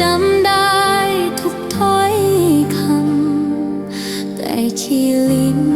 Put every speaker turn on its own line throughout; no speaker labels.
จำได้ทุกถ้อยคำแต่ขี้ลิ้น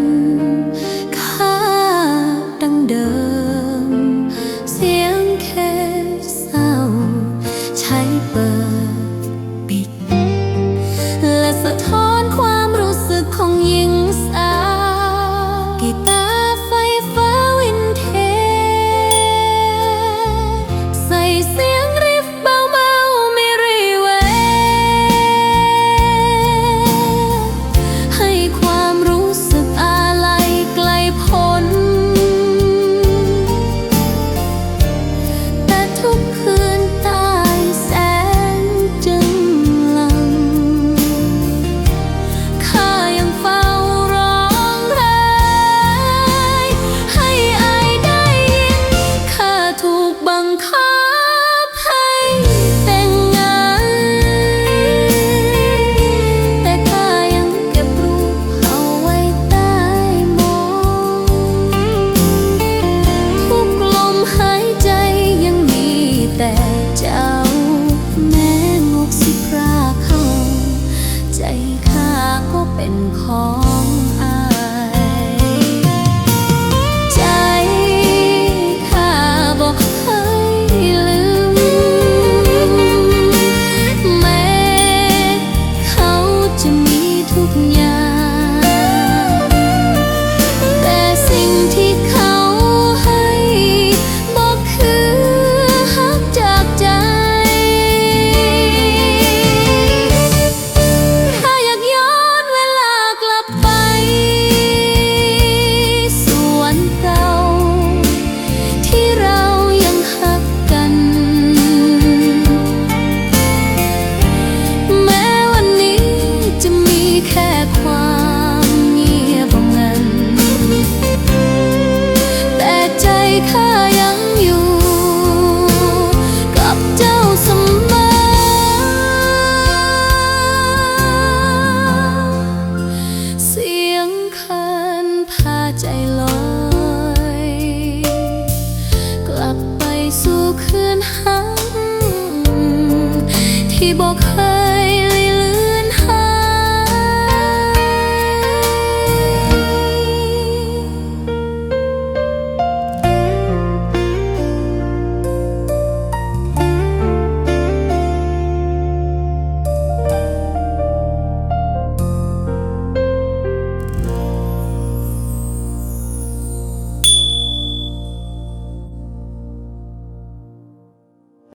เป็นของ ที่บอกให้